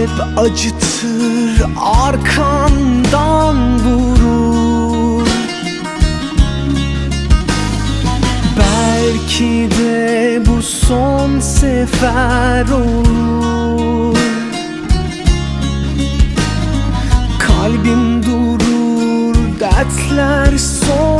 hep acıtır arkandan vurur. Belki de bu son sefer olur. Kalbim durur dertler son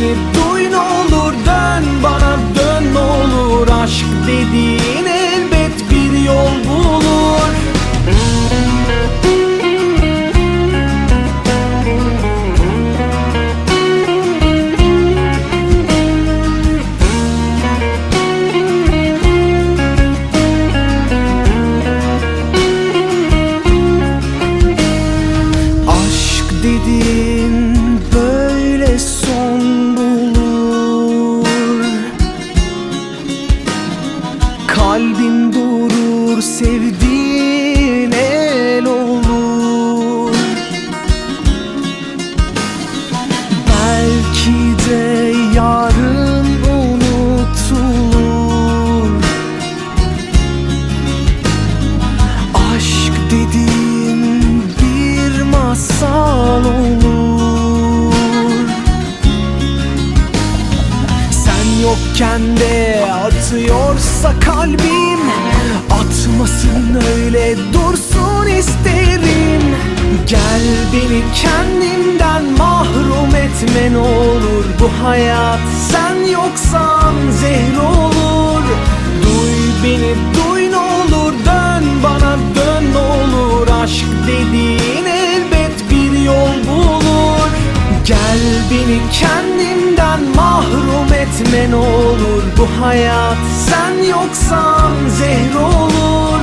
Beni duy ne olur dön bana dön yokken de atıyorsa kalbim Atmasın öyle dursun isterim. Gel beni kendimden mahrum etme ne olur. Bu hayat sen yoksan zehir olur. Duy beni duy Gel beni kendimden mahrum etme ne olur. Bu hayat sen yoksan zehir olur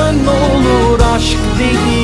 aşk değil.